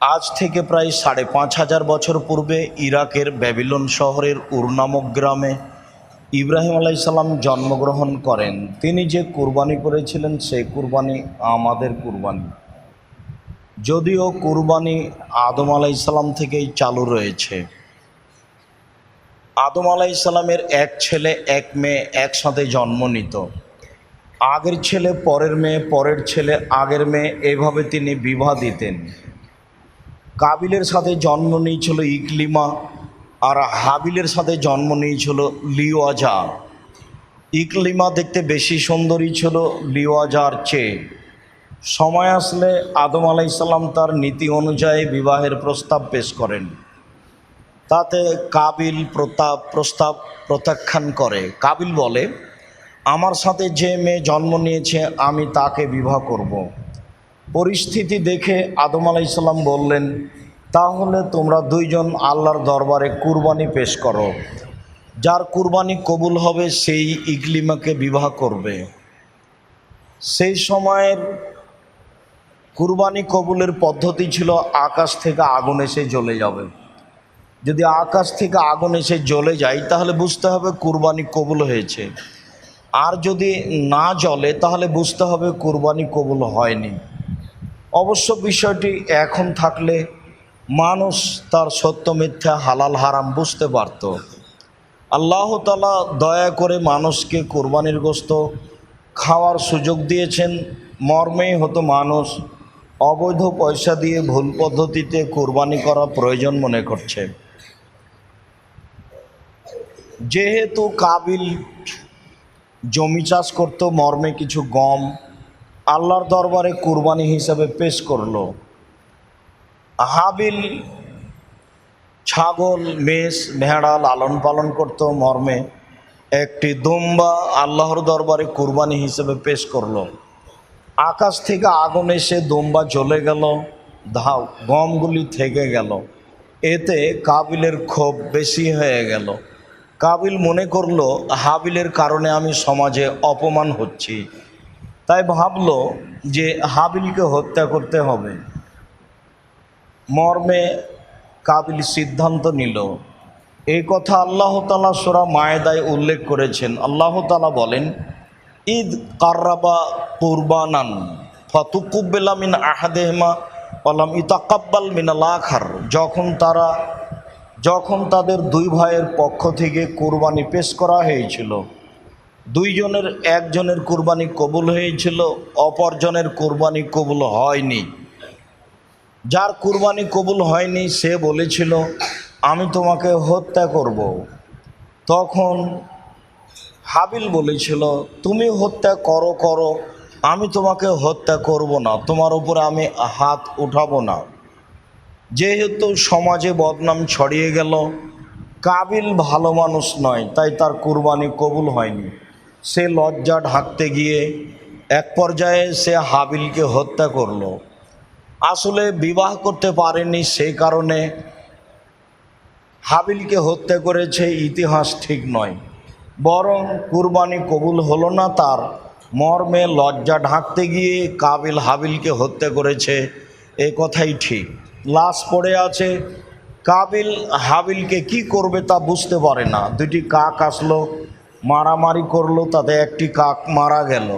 আজ থেকে প্রায় সাড়ে পাঁচ হাজার বছর পূর্বে ইরাকের ব্যাবিলন শহরের উরনামক গ্রামে ইব্রাহিম আলাইসাল্লাম জন্মগ্রহণ করেন। তিনি যে কুরবানি করেছিলেন সেই কুরবানি আমাদের কুরবানি। যদিও কুরবানি আদম আলাইসাল্লাম থেকেই চালু রয়েছে। আদম আলাইসাল্লামের এক ছেলে, এক মেয়ে একসাথে জন্ম নিত। আগের ছেলে পরের মেয়ে, পরের ছেলে আগের মেয়ে, এভাবে তিনি বিবাহ দিতেন। কাবিলের সাথে জন্ম নিয়েছিল ইকলিমা, আর হাবিলের সাথে জন্ম নিয়েছিল লিওয়াজা। ইকলিমা দেখতে বেশি সুন্দরী ছিল লিওয়াজার চেয়ে। সময় আসলে আদম আলাইসাল্লাম তার নীতি অনুযায়ী বিবাহের প্রস্তাব পেশ করেন। তাতে কাবিল প্রতাপ, প্রস্তাব প্রত্যাখ্যান করে। কাবিল বলে, আমার সাথে যে মেয়ে জন্ম নিয়েছে, আমি তাকে বিবাহ করব। পরিস্থিতি দেখে আদম আলাইসাল্লাম বললেন, তাহলে তোমরা দুইজন আল্লাহর দরবারে কুরবানি পেশ করো। যার কুরবানি কবুল হবে সেই ইকলিমাকে বিবাহ করবে। সেই সময়ের কুরবানি কবুলের পদ্ধতি ছিল, আকাশ থেকে আগুন এসে জ্বলে যাবে। যদি আকাশ থেকে আগুন এসে জ্বলে যায়, তাহলে বুঝতে হবে কুরবানি কবুল হয়েছে। আর যদি না জ্বলে, তাহলে বুঝতে হবে কুরবানি কবুল হয়নি। অবশ্য বিষয়টি এখন থাকলে মানুষ তার সত্য মিথ্যা, হালাল, হারাম বুঝতে পারত। আল্লাহ তালা দয়া করে মানুষকে কোরবানির গোস্ত খাওয়ার সুযোগ দিয়েছেন। মর্মেই হতো মানুষ অবৈধ পয়সা দিয়ে ভুল পদ্ধতিতে কোরবানি করা প্রয়োজন মনে করছে। যেহেতু কাবিল জমি চাষ করতো, মর্মে কিছু গম আল্লাহর দরবারে কুরবানি হিসাবে পেশ করল। হাবিল, ছাগল, মেষ, ভেড়া লালন পালন করত মর্মে। একটি দুম্বা আল্লাহর দরবারে কুরবানি হিসেবে পেশ করল। আকাশ থেকে আগুন এসে দুম্বা জ্বলে গেল, ধাও, গমগুলি থেকে গেল। এতে কাবিলের ক্ষোভ বেশি হয়ে গেল। কাবিল মনে করল, হাবিলের কারণে আমি সমাজে অপমান হচ্ছি। তাই ভাবল যে হাবিলকে হত্যা করতে হবে। মর্মে কাবিল সিদ্ধান্ত নিল। এই কথা আল্লাহ তালা সোরা মায়েদায় উল্লেখ করেছেন। আল্লাহ তালা বলেন ঈদ কার্রাবা কুরবানান ফতুকুব্বেলা মিন আহাদেহমা আলাম ইতাকাব্বাল মিনাল আখার। যখন তারা, যখন তাদের দুই ভাইয়ের পক্ষ থেকে কুরবানি পেশ করা হয়েছিল দুইজনের, একজনের কুরবানি কবুল হয়েছিল, অপরজনের কুরবানি কবুল হয়নি। যার কুরবানি কবুল হয়নি, সে বলেছিল, আমি তোমাকে হত্যা করব। তখন হাবিল বলেছিল, তুমি হত্যা করো করো। আমি তোমাকে হত্যা করব না। তোমার উপরে আমি হাত উঠাবো না। যেহেতু সমাজে বদনাম ছড়িয়ে গেল, কাবিল ভালো মানুষ নয়, তাই তার কুরবানি কবুল হয়নি। সে লজ্জা ঢাকতে গিয়ে এক পর্যায়ে সে হাবিলকে হত্যা করল। আসলে বিবাহ করতে পারেনি সেই কারণে হাবিলকে হত্যা করেছে ইতিহাস ঠিক নয়, বরং কুরবানি কবুল হলো না তার। মর্মে লজ্জা ঢাকতে গিয়ে কাবিল হাবিলকে হত্যা করেছে, এ কথাই ঠিক। লাশ পড়ে আছে, কাবিল হাবিলকে কি করবে তা বুঝতে পারে না। দুটি কাক আসলো মারামারি করল, তাতে একটি কাক মারা গেল।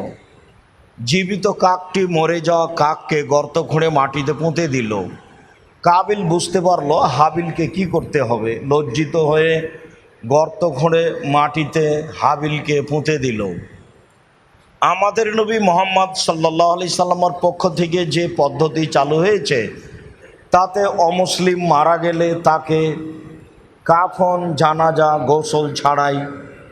জীবিত কাকটি মরে যাওয়া কাককে গর্ত খুঁড়ে মাটিতে পুঁতে দিল। কাবিল বুঝতে পারল, হাবিলকে কি করতে হবে। লজ্জিত হয়ে গর্ত খুঁড়ে মাটিতে হাবিলকে পুঁতে দিল। আমাদের নবী মোহাম্মদ সাল্লাহ আলি সাল্লামার পক্ষ থেকে যে পদ্ধতি চালু হয়েছে, তাতে অমুসলিম মারা গেলে তাকে কাফন, জানাজা, গোসল ছাড়াই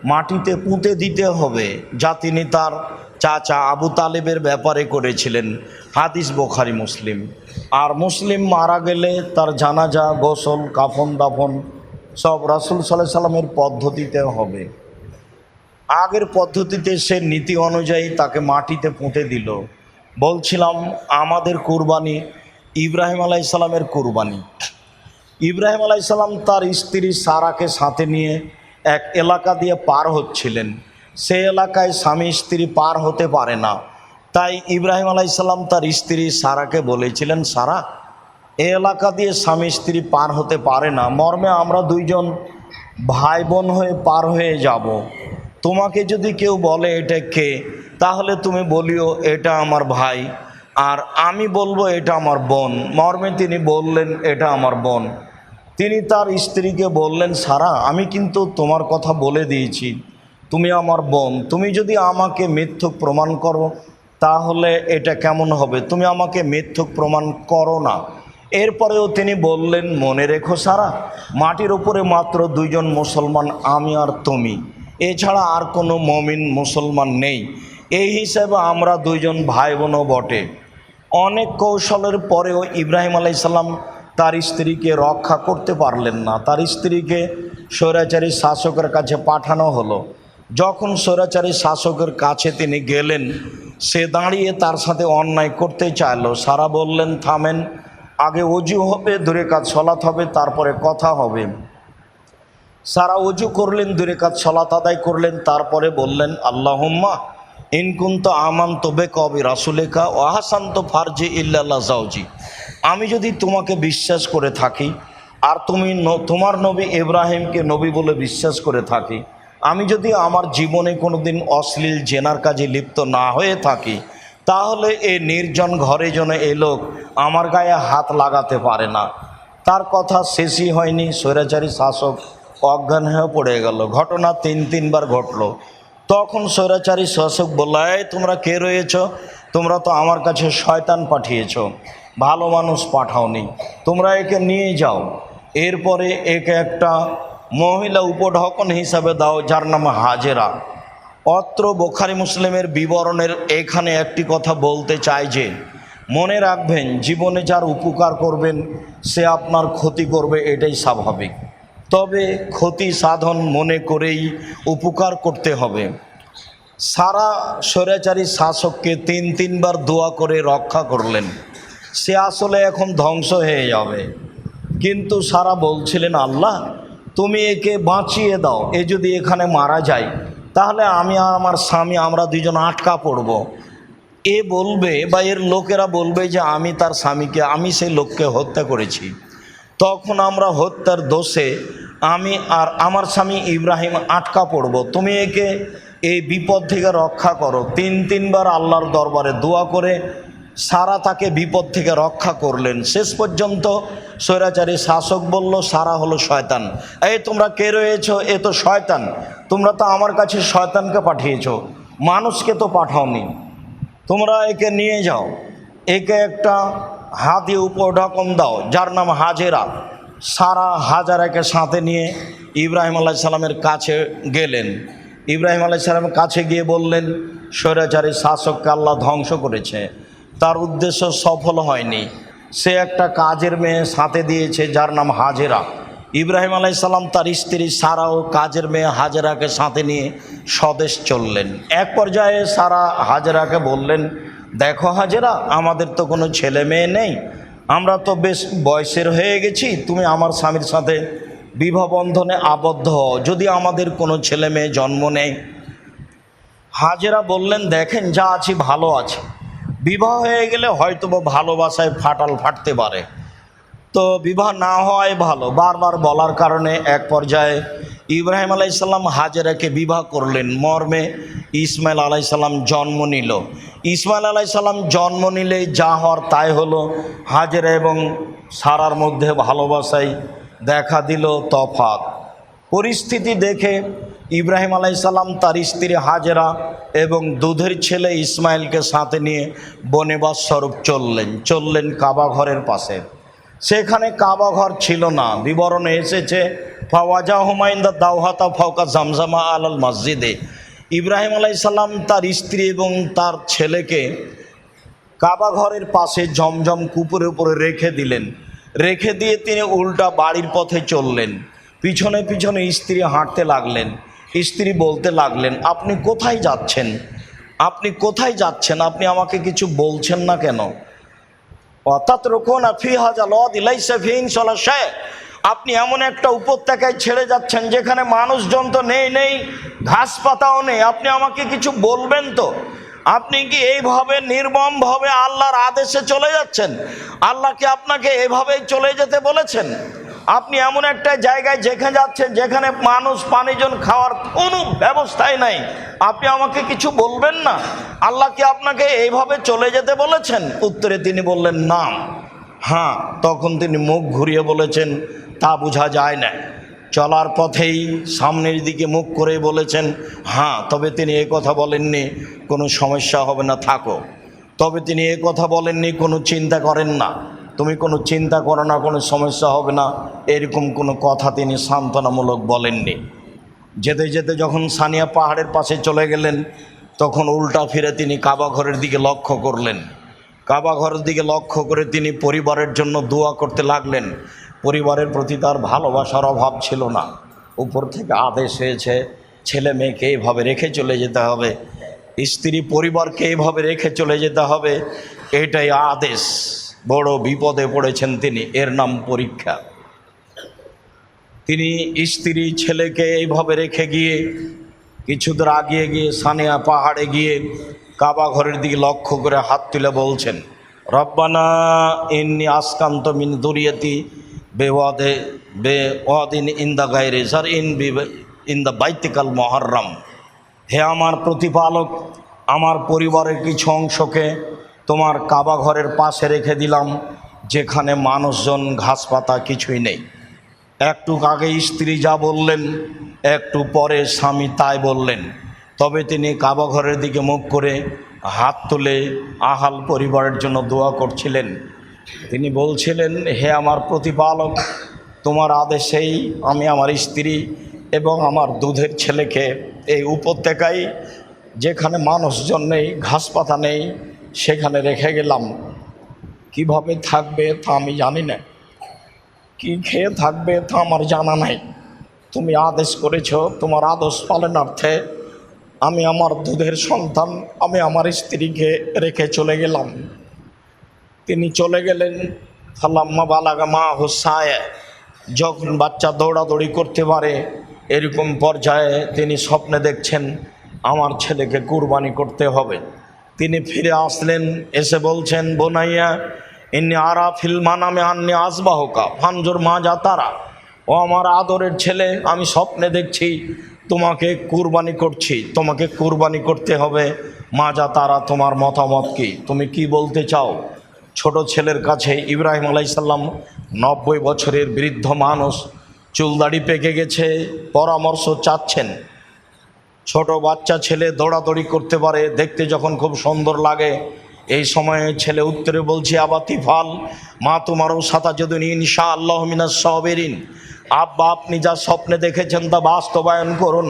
মাটিতে পুঁতে দিতে হবে, যা তিনি তার চাচা আবু তালেবের ব্যাপারে করেছিলেন। হাদিস বোখারি, মুসলিম। আর মুসলিম মারা গেলে তার জানাজা, গোসল, কাফন দাফন সব রাসুল সাল্লাহ সাল্লামের পদ্ধতিতে হবে। আগের পদ্ধতিতে সে নীতি অনুযায়ী তাকে মাটিতে পুঁতে দিল। বলছিলাম, আমাদের কুরবানি ইব্রাহিম আলাইসাল্লামের কুরবানি। ইব্রাহিম আলাইসাল্লাম তার স্ত্রী সারাকে সাথে নিয়ে এক এলাকা দিয়ে পার হচ্ছিলেন। সে এলাকায় স্বামী স্ত্রী পার হতে পারে না। তাই ইব্রাহিম আলাইসাল্লাম তার স্ত্রী সারাকে বলেছিলেন, সারা, এ এলাকা দিয়ে স্বামী স্ত্রী পার হতে পারে না। মর্মে আমরা দুইজন ভাই বোন হয়ে পার হয়ে যাব। তোমাকে যদি কেউ বলে এটা কে, তাহলে তুমি বলিও, এটা আমার ভাই। আর আমি বলব, এটা আমার বোন। মর্মে তিনি বললেন, এটা আমার বোন। তিনি তার স্ত্রীকে বললেন, সারা, আমি কিন্তু তোমার কথা বলে দিয়েছি। তুমি আমার বোন, তুমি যদি আমাকে মিথ্যুক প্রমাণ করো, তাহলে এটা কেমন হবে? তুমি আমাকে মিথ্যুক প্রমাণ করো না। এরপরেও তিনি বললেন, মনে রেখো, সারা, মাটির উপরে মাত্র দুইজন মুসলমান, আমি আর তুমি। এছাড়া আর কোনো মমিন মুসলমান নেই। এই হিসাবে আমরা দুইজন ভাই বোনও বটে। অনেক কৌশলের পরেও ইব্রাহিম আলাইসাল্লাম তার স্ত্রীকে রক্ষা করতে পারলেন না। তার স্ত্রীকে স্বৈরাচারী শাসকের কাছে পাঠানো হলো। যখন স্বৈরাচারী শাসকের কাছে তিনি গেলেন, সে দাঁড়িয়ে তার সাথে অন্যায় করতে চাইলো। সারা বললেন, থামেন, আগে অজু হবে, দূরে কাজ সলাৎ হবে, তারপরে কথা হবে। সারা অজু করলেন, দূরে কাজ সলাত আদায় করলেন, তারপরে বললেন, আল্লাহম্মা ইনকুন্ত আমান তবে কবি রাসুলেখা ও আহাসান্ত ফারজি ইল্লাল্লাহ জাউজি আমি যদি তোমাকে বিশ্বাস করে থাকি আর তুমি তোমার নবী ইব্রাহিমকে নবী বলে বিশ্বাস করে থাকি, আমি যদি আমার জীবনে কোনো দিন অশ্লীল জেনার কাজে লিপ্ত না হয়ে থাকি, তাহলে এই নির্জন ঘরে যেন এ লোক আমার গায়ে হাত লাগাতে পারে না। তার কথা শেষই হয়নি, স্বৈরাচারী শাসক অজ্ঞান হয়ে পড়ে গেল। ঘটনা তিন তিনবার ঘটলো। তখন স্বৈরাচারী শাসক বলল তোমরা কে রয়েছ? তোমরা তো আমার কাছে শয়তান পাঠিয়েছ। ভালো মানুষ পাঠাওনি। তোমরা একে নিয়ে যাও। এরপরে একে একটা মহিলা উপঢকন হিসাবে দাও, যার নাম হাজেরা। অত্র বোখারি মুসলিমের বিবরণের এখানে একটি কথা বলতে চাই যে, মনে রাখবেন, জীবনে যার উপকার করবেন, সে আপনার ক্ষতি করবে, এটাই স্বাভাবিক। তবে ক্ষতি সাধন মনে করেই উপকার করতে হবে। সারা স্বৈরাচারী শাসককে তিন তিনবার দোয়া করে রক্ষা করলেন। সে আসলে এখন ধ্বংস হয়ে যাবে। কিন্তু সারা বলছিলেন, আল্লাহ, তুমি একে বাঁচিয়ে দাও, এ যদি এখানে মারা যায়, তাহলে আমি আর আমার স্বামী, আমরা দুজন আটকা পড়ব। এ বলবে বা এর লোকেরা বলবে যে, আমি তার স্বামীকে, আমি সেই লোককে হত্যা করেছি। তখন আমরা হত্যার দোষে আমি আর আমার স্বামী ইব্রাহিম আটকা পড়ব। তুমি একে এই বিপদ থেকে রক্ষা করো। তিন তিনবার আল্লাহর দরবারে দোয়া করে সারা তাকে বিপদ থেকে রক্ষা করলেন। শেষ পর্যন্ত স্বৈরাচারী শাসক বলল, সারা হলো শয়তান। এই, তোমরা কে রয়েছ? এ তো শয়তান। তোমরা তো আমার কাছে শয়তানকে পাঠিয়েছো। মানুষকে তো পাঠাওনি। তোমরা একে নিয়ে যাও। একে একটা হাতি উপর ঢকম দাও, যার নাম হাজেরা। সারা হাজারাকে সাথে নিয়ে ইব্রাহিম আল্লাহ সাল্লামের কাছে গেলেন। ইব্রাহিম আল্লাহ সাল্লামের কাছে গিয়ে বললেন, স্বৈরাচারী শাসককে আল্লাহ ধ্বংস করেছে। তার উদ্দেশ্য সফল হয়নি। সে একটা কাজের মেয়ে সাথে দিয়েছে, যার নাম হাজেরা। ইব্রাহিম আলাইসাল্লাম তার স্ত্রী সারা ও কাজের মেয়ে হাজেরাকে সাথে নিয়ে স্বদেশ চললেন। এক পর্যায়ে সারা হাজেরাকে বললেন, দেখো হাজেরা, আমাদের তো কোনো ছেলে মেয়ে নেই। আমরা তো বেশ বয়সের হয়ে গেছি, তুমি আমার স্বামীর সাথে বিবাহ বন্ধনে আবদ্ধ হও। যদি আমাদের কোনো ছেলে মেয়ে জন্ম নেয়। হাজেরা বললেন, দেখেন, যা আছি ভালো আছে। বিবাহ হয়ে গেলে হয়তো বা ভালোবাসায় ফাটাল ফাটতে পারে। তো বিবাহ না হওয়াই ভালো। বারবার বলার কারণে এক পর্যায়ে ইব্রাহিম আলাইসাল্লাম হাজেরাকে বিবাহ করলেন। মর্মে ইসমাইল আলাইসাল্লাম জন্ম নিল। ইসমাইল আলাইসাল্লাম জন্ম নিলে যা হওয়ার তাই হলো। হাজেরা এবং সারার মধ্যে ভালোবাসায় দেখা দিল তফাত পরিস্থিতি দেখে ইব্রাহিম আলাইসাল্লাম তার স্ত্রী হাজেরা এবং দুধের ছেলে ইসমাইলকে সাথে নিয়ে বনেবাস স্বরূপ চললেন চললেন কাবা ঘরের পাশে। সেখানে কাবা ঘর ছিল না। বিবরণে এসেছে, ফাওয়াজা হুমায়ুন্দা দাওহাতা ফাউকা জামজামা আলাল মসজিদে। ইব্রাহিম আলাইসাল্লাম তার স্ত্রী এবং তার ছেলেকে কাবা ঘরের পাশে জমজম কুপুরের উপরে রেখে দিলেন। রেখে দিয়ে তিনি উল্টা বাড়ির পথে চললেন। পিছনে পিছনে স্ত্রী হাঁটতে লাগলেন। স্ত্রী বলতে লাগলেন, আপনি কোথায় যাচ্ছেন? আপনি কোথায় যাচ্ছেন? আপনি আমাকে কিছু বলছেন না কেন? অর্থাৎ রোকন ফি হাজাল দিলাইসে ফিন সে আপনি এমন একটা উপত্যকায় ছেড়ে যাচ্ছেন যেখানে মানুষজন তো নেই নেই ঘাস পাতাও নেই। আপনি আমাকে কিছু বলবেন তো? আপনি কি এইভাবে নির্মমভাবে আল্লাহর আদেশে চলে যাচ্ছেন? আল্লাহ কি আপনাকে এভাবেই চলে যেতে বলেছেন? আপনি এমন একটা জায়গায় যেখানে যাচ্ছেন, যেখানে মানুষ পানিজন খাওয়ার কোনো ব্যবস্থাই নাই। আপনি আমাকে কিছু বলবেন না? আল্লাহ কি আপনাকে এইভাবে চলে যেতে বলেছেন? উত্তরে তিনি বললেন, না। হ্যাঁ তখন তিনি মুখ ঘুরিয়ে বলেছেন, তা বোঝা যায় না। চলার পথেই সামনের দিকে মুখ করে বলেছেন হ্যাঁ তবে তিনি এ কথা বলেননি, কোনো সমস্যা হবে না, থাকো। তবে তিনি এ কথা বলেননি, কোনো চিন্তা করেন না। তুমি কোনো চিন্তা করো না, কোনো সমস্যা হবে না। এরকম কোনো কথা তিনি সান্ত্বনামূলক বলেননি। যেতে যেতে যখন সানিয়া পাহাড়ের পাশে চলে গেলেন, তখন উল্টা ফিরে তিনি কাবা ঘরের দিকে লক্ষ্য করলেন। কাবা ঘরের দিকে লক্ষ্য করে তিনি পরিবারের জন্য দোয়া করতে লাগলেন। পরিবারের প্রতি তার ভালোবাসার অভাব ছিল না। উপর থেকে আদেশ হয়েছে, ছেলে মেয়েকে এইভাবে রেখে চলে যেতে হবে, স্ত্রী পরিবারকে এইভাবে রেখে চলে যেতে হবে, এটাই আদেশ। বড় বিপদে পড়েছেন তিনি, এর নাম পরীক্ষা। তিনি স্ত্রী ছেলেকে এইভাবে রেখে গিয়ে কিছু দূর আগিয়ে গিয়ে সানিয়া পাহাড়ে গিয়ে কাবা ঘরের দিকে লক্ষ্য করে হাত তুলে বলছেন, রব্বানা ইন্নি আসকান্ত মিন দুরিয়তি বেওয়াদে বে ওয়াদিন ইন দ্য গাইরে সার ইন বি ইন দ্য বাইতিকাল মহরম হে আমার প্রতিপালক, আমার পরিবারের কিছু অংশকে তোমার কাবা ঘরের পাশে রেখে দিলাম, যেখানে মানুষজন ঘাস পাতা কিছুই নেই। একটু আগে স্ত্রী যা বললেন, একটু পরে স্বামী তাই বললেন। তবে তিনি কাবা ঘরের দিকে মুখ করে হাত তুলে আহাল পরিবারের জন্য দোয়া করছিলেন। তিনি বলছিলেন, হে আমার প্রতিপালক, তোমার আদেশেই আমি আমার স্ত্রী এবং আমার দুধের ছেলেকে এই উপত্যকায়, যেখানে মানুষজন নেই ঘাস পাতা নেই সেখানে রেখে গেলাম। কীভাবে থাকবে তা আমি জানি না। কি খেয়ে থাকবে তা আমার জানা নাই। তুমি আদেশ করেছ তোমার আদেশ পালনার্থে আমি আমার দুধের সন্তান, আমি আমার স্ত্রীকে রেখে চলে গেলাম। তিনি চলে গেলেন। ফালাম্মা বালাগা মা হোসায়। যখন বাচ্চা দৌড়াদৌড়ি করতে পারে, এরকম পর্যায়ে তিনি স্বপ্নে দেখছেন, আমার ছেলেকে কুরবানি করতে হবে। তিনি ফিরে আসলেন, এসে বলছেন, বোনাইয়া ইনি আরা ফিলমান আমি আননি আসবাহকা ফানজোর মা যা তারা। ও আমার আদরের ছেলে, আমি স্বপ্নে দেখছি, তোমাকে কুরবানি করছি, তোমাকে কুরবানি করতে হবে। মা যা তারা, তোমার মতামত কি? তুমি কি বলতে চাও? ছোট ছেলের কাছে ইব্রাহিম আলাইসাল্লাম নব্বই বছরের বৃদ্ধ মানুষ চুলদাড়ি পেকে গেছে, পরামর্শ চাচ্ছেন। ছোট বাচ্চা ছেলে দৌড়াদৌড়ি করতে পারে, দেখতে যখন খুব সুন্দর লাগে। এই সময়ে ছেলে উত্তরে বলছে, আবা তিফাল, মা তোমারও সাতা যদিন ইনশা আল্লাহ মিনাস সবেরিন। আব্বা, আপনি যা স্বপ্নে দেখেছেন তা বাস্তবায়ন করুন।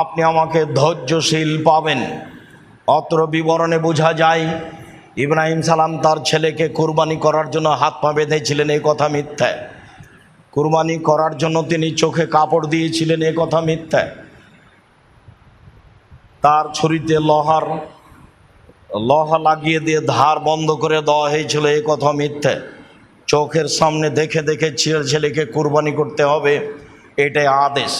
আপনি আমাকে ধৈর্যশীল পাবেন। অত্র বিবরণে বোঝা যায়, ইব্রাহিম সালাম তার ছেলেকে কুরবানি করার জন্য হাত পা বেঁধেছিলেন এই কথা মিথ্যা। কুরবানি করার জন্য তিনি চোখে কাপড় দিয়েছিলেন, এ কথা মিথ্যা। তার ছুরিতে লোহার, লোহা লাগিয়ে দিয়ে ধার বন্ধ করে দেওয়া হয়েছিল। এই কথা মিথ্যে। চোখের সামনে দেখে দেখে ছেলে ছেলেকে কুরবানি করতে হবে, এটাই আদেশ।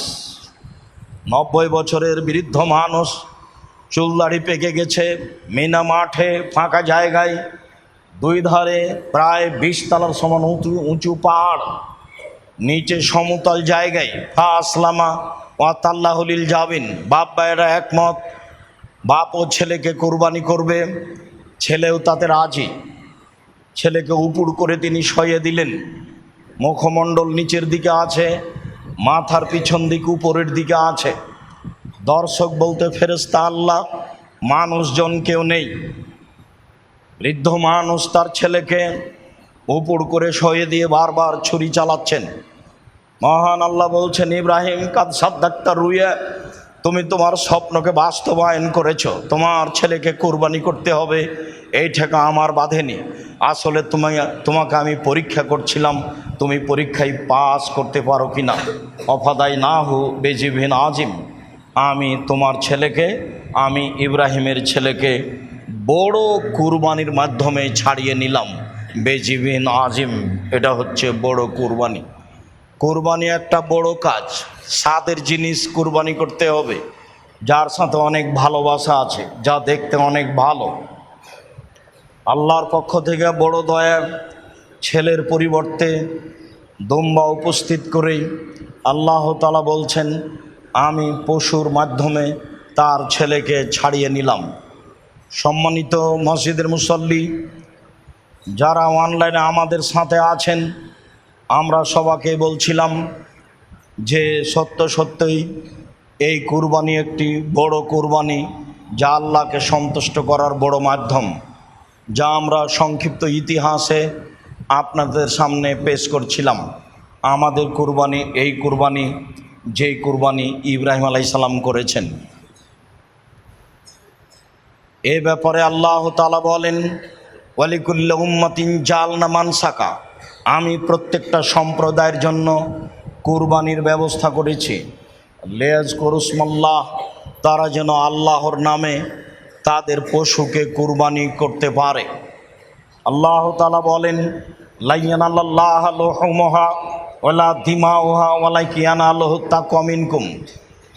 নব্বই বছরের বৃদ্ধ মানুষ চুলদাড়ি পেকে গেছে, মিনা মাঠে ফাঁকা জায়গায়, দুই ধারে প্রায় বিশ তলার সমান উঁচু উঁচু পাহাড়, নিচে সমতল জায়গায়। ফা আসলামা ওয়াতাল্লাহলিল যাবিন বাপ ভাইয়েরা একমত, বাপ ও ছেলেকে কোরবানি করবে, ছেলেও তাতে রাজি। ছেলেকে উপুড় করে তিনি সইয়ে দিলেন। মুখমণ্ডল নিচের দিকে আছে, মাথার পিছন দিক উপরের দিকে আছে। দর্শক বলতে ফেরেস্তা আল্লাহ, মানুষজন কেউ নেই। বৃদ্ধ মানুষ তার ছেলেকে উপুড় করে সয়ে দিয়ে বারবার ছুরি চালাচ্ছেন। মহান আল্লাহ বলছেন, ইব্রাহিম, কাদ সাদ্দাক্তার রুইয়া, তুমি তোমার স্বপ্নকে বাস্তবায়ন করেছ। তোমার ছেলেকে কোরবানি করতে হবে। এই ঠেকা আমার বাঁধেনি। আসলে তোমায় তোমাকে আমি পরীক্ষা করছিলাম। তুমি পরীক্ষায় পাস করতে পারো কি না? অফাদাই না হু বেজিভিন আজিম। আমি তোমার ছেলেকে, আমি ইব্রাহিমের ছেলেকে বড় কুরবানির মাধ্যমে ছাড়িয়ে নিলাম। বেজিবিন আজিম, এটা হচ্ছে বড় কুরবানি। কুরবানি একটা বড় কাজ, স্বাদের জিনিস কুরবানি করতে হবে। যার সাথে অনেক ভালোবাসা আছে, যা দেখতে অনেক ভালো। আল্লাহর পক্ষ থেকে বড় দয়া, ছেলের পরিবর্তে দম্বা উপস্থিত করেই আল্লাহ তালা বলছেন, আমি পশুর মাধ্যমে তার ছেলেকে ছাড়িয়ে নিলাম। সম্মানিত মসজিদের মুসল্লি, যারা অনলাইনে আমাদের সাথে আছেন আমরা সবাকে বলছিলাম যে সত্য সত্যই, এই কুরবানি একটি বড় কুরবানি যা আল্লাহকে সন্তুষ্ট করার বড় মাধ্যম, যা আমরা সংক্ষিপ্ত ইতিহাসে আপনাদের সামনে পেশ করছিলাম। আমাদের কুরবানি, এই কুরবানি যেই কুরবানি ইব্রাহিম আলাই সালাম করেছেন। এ ব্যাপারে আল্লাহ তালা বলেন, ওয়ালিকুল্লা উম্মাতিন জালনা মানসাকা আমি প্রত্যেকটা সম্প্রদায়ের জন্য কুরবানির ব্যবস্থা করেছি। লেজ করুসমল্লাহ, তারা যেন আল্লাহর নামে তাদের পশুকে কুরবানি করতে পারে। আল্লাহ তালা বলেন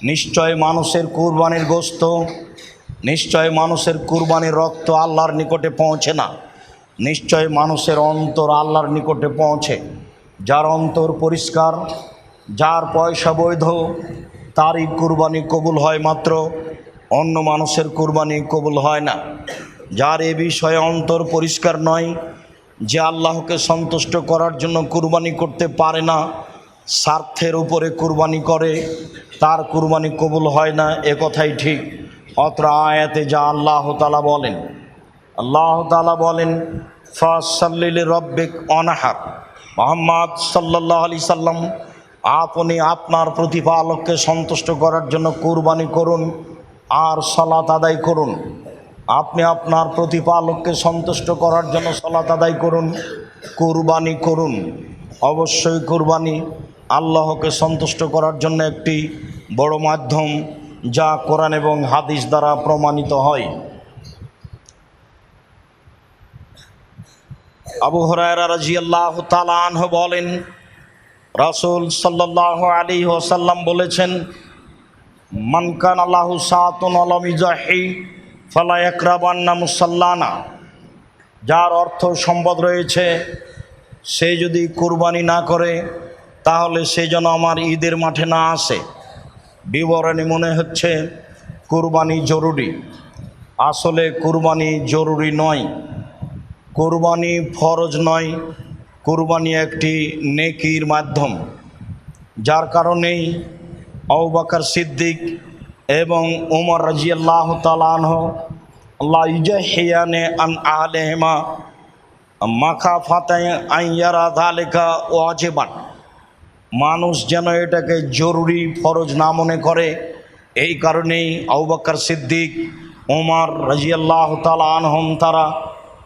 নিশ্চয় মানুষের কুরবানির গোস্ত, নিশ্চয় মানুষের কুরবানির রক্ত আল্লাহর নিকটে পৌঁছে না। নিশ্চয় মানুষের অন্তর আল্লাহর নিকটে পৌঁছে। যার অন্তর পরিষ্কার, যার পয়সা বৈধ, তারই কুরবানি কবুল হয় মাত্র, অন্য মানুষের কুরবানি কবুল হয় না। যার এ বিষয়ে অন্তর পরিষ্কার নয়, যে আল্লাহকে সন্তুষ্ট করার জন্য কুরবানি করতে পারে না, স্বার্থের উপরে কুরবানি করে, তার কুরবানি কবুল হয় না, এ কথাই ঠিক। অত্র আয়াতে যা আল্লাহ তালা বলেন আল্লাহ তালা বলেন ফাসাল্লিল রব্বিক অনাহার। মোহাম্মদ সাল্লাহ আলি সাল্লাম, আপনি আপনার প্রতিপালককে সন্তুষ্ট করার জন্য কুরবানি করুন আর সলাত আদায় করুন। আপনি আপনার প্রতিপালককে সন্তুষ্ট করার জন্য সলাত আদায় করুন, কুরবানি করুন। অবশ্যই কুরবানি আল্লাহকে সন্তুষ্ট করার জন্য একটি বড় মাধ্যম যা কোরআন এবং হাদিস দ্বারা প্রমাণিত হয়। আবু হরায়রা বলেন, রাসুল সাল্লাহ আলী ওসাল্লাম বলেছেন মানকান আল্লাহ সাতুন আলমিজাহি ফালা একরাবান্না মুসাল্লানা। যার অর্থ সম্পদ রয়েছে, সে যদি কুরবানি না করে, তাহলে সে যেন আমার ঈদের মাঠে না আসে। বিবরণী মনে হচ্ছে, কুরবানি জরুরি। আসলে কুরবানি জরুরি নয়। কুরবানি ফরজ নয়, কুরবানি একটি নেকির মাধ্যম। যার কারণেই আউবাকার সিদ্দিক এবং উমর রাজিয়াল্লাহ তালাহ আল্লাহ ইজাহিয়ানে আন আহলেহেমা মাখা ফাতায় আইয়ারা ধালেকা ও আজেবান মানুষ যেন এটাকে জরুরি ফরজ না মনে করে, এই কারণেই আউবাকার সিদ্দিক ওমর রাজিয়াল্লাহ তালা আনহম তারা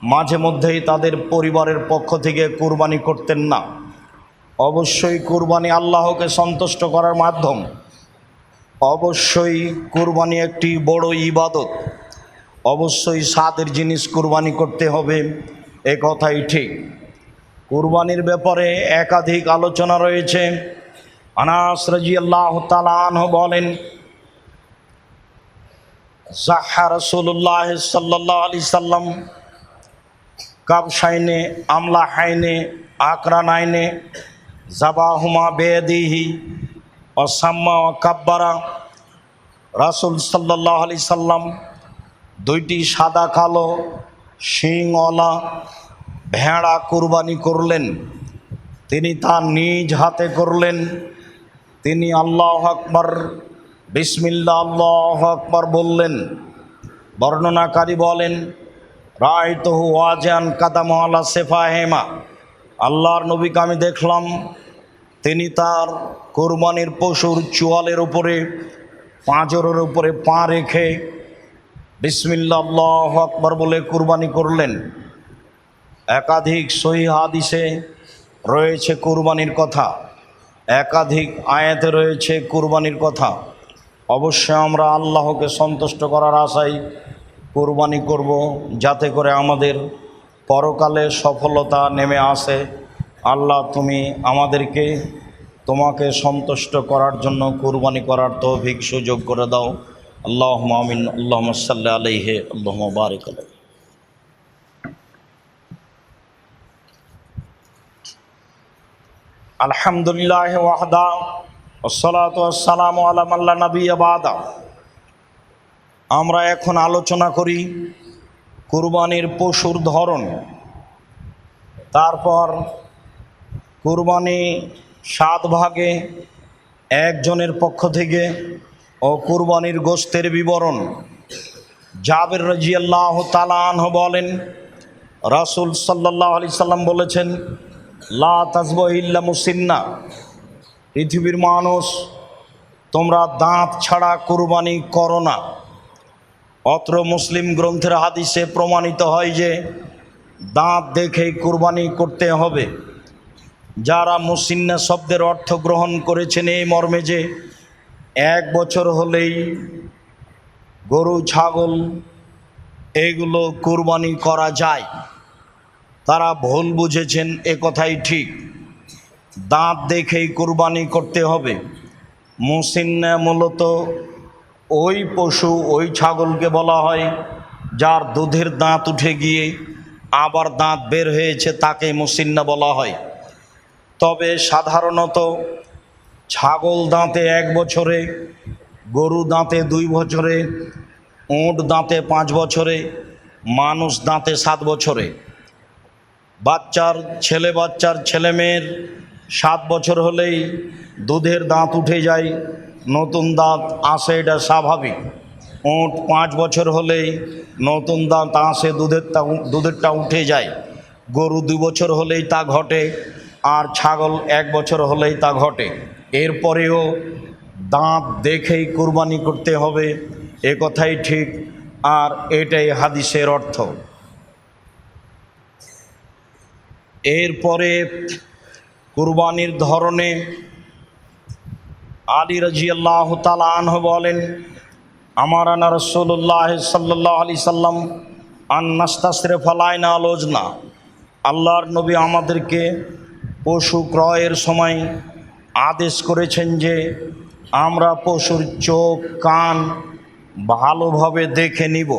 মাঝে মধ্যেই তাদের পরিবারের পক্ষ থেকে কুরবানি করতেন না। অবশ্যই কুরবানি আল্লাহকে সন্তুষ্ট করার মাধ্যম। অবশ্যই কুরবানি একটি বড় ইবাদত। অবশ্যই স্বাদের জিনিস কুরবানি করতে হবে, এ কথাই ঠিক। কুরবানির ব্যাপারে একাধিক আলোচনা রয়েছে। আনাস রাজি আল্লাহ তালাহ বলেন, জাহা রসুল্লাহ সাল্লাহ আলি সাল্লাম কাবসাইনে আমলা হাইনে আকরান আইনে জাবাহুমা বেদিহি, অসাম্মা কাব্বারা। রাসুল সাল্লাহ আলি সাল্লাম দুইটি সাদা কালো শিংওয়ালা ভেড়া কুরবানি করলেন। তিনি তা নিজ হাতে করলেন। তিনি আল্লাহ আকবর বিসমিল্লা আল্লাহ আকবর বললেন। বর্ণনাকারী বলেন রায় তহু ওয়াজান কাদামহলা সেফা হেমা আল্লাহর নবীকে আমি দেখলাম, তিনি তার কোরবানির পশুর চুয়ালের উপরে, পাঁজরের উপরে পা রেখে বিসমিল্লা আল্লাহ আকবর বলে কুরবানি করলেন। একাধিক সহি হাদিসে রয়েছে কুরবানির কথা, একাধিক আয়াতে রয়েছে কুরবানির কথা। অবশ্যই আমরা আল্লাহকে সন্তুষ্ট করার আশায় কুরবানি করব যাতে করে আমাদের পরকালে সফলতা নেমে আসে। আল্লাহ, তুমি আমাদেরকে তোমাকে সন্তুষ্ট করার জন্য কুরবানি করার তৌফিক সুযোগ করে দাও। আল্লাহ আমিন আল্লাহ সাল্লাহ আলহে আল্লাহ বারিক আলহামদুলিল্লাহ ওয়াহদা ওসলাত সালাম আলামাল্লা নবী আবাদা আমরা এখন আলোচনা করি কুরবানির পশুর ধরন। তারপর কুরবানি সাত ভাগে, একজনের পক্ষ থেকে ও কুরবানির গোস্তের বিবরণ। জাবের রাজিয়াল্লাহ তালাহ বলেন, রাসুল সাল্লাহ আলি সাল্লাম বলেছেন, লা তাজব ইল্লা মুসিন্না। পৃথিবীর মানুষ, তোমরা দাঁত ছাড়া কুরবানি করো না। অত্র মুসলিম গ্রন্থের হাদিসে প্রমাণিত হয় যে দাঁত দেখেই কুরবানি করতে হবে। যারা মুসিন্না শব্দের অর্থ গ্রহণ করেছেন এই মর্মে যে এক বছর হলেই গরু, ছাগল, এগুলো কুরবানি করা যায়। তারা ভুল বুঝেছেন, এ কথাই ঠিক। দাঁত দেখেই কুরবানি করতে হবে। মুসিন্না মূলত ওই পশু, ওই ছাগলকে বলা হয়, যার দুধের দাঁত উঠে গিয়ে আবার দাঁত বের হয়েছে তাকে মুসিন্না বলা হয়। তবে সাধারণত ছাগল দাঁতে এক বছরে, গরু দাঁতে দুই বছরে, উঁট দাঁতে পাঁচ বছরে, মানুষ দাঁতে সাত বছরে। বাচ্চার, ছেলে বাচ্চার ছেলেমেয়ের সাত বছর হলেই দুধের দাঁত উঠে যায় নতুন দাঁত আসে এটা স্বাভাবিক। উঁট পাঁচ বছর হলেই নতুন দাঁত আসে, দুধেরটা দুধেরটা উঠে যায়। গরু দু বছর হলেই তা ঘটে আর ছাগল এক বছর হলেই তা ঘটে। এরপরেও দাঁত দেখেই কুরবানি করতে হবে, এ কথাই ঠিক আর এটাই হাদিসের অর্থ। এরপরে কুরবানির ধরনে আলী রাজি আল্লাহ তালাহ বলেন, আমার আনা রসুল্লাহ সাল্লাহ আলি সাল্লাম আন্নাস্তাসরে ফলায়না আলোচনা আল্লাহর নবী আমাদেরকে পশু ক্রয়ের সময় আদেশ করেছেন যে, আমরা পশুর চোখ, কান ভালোভাবে দেখে নিব।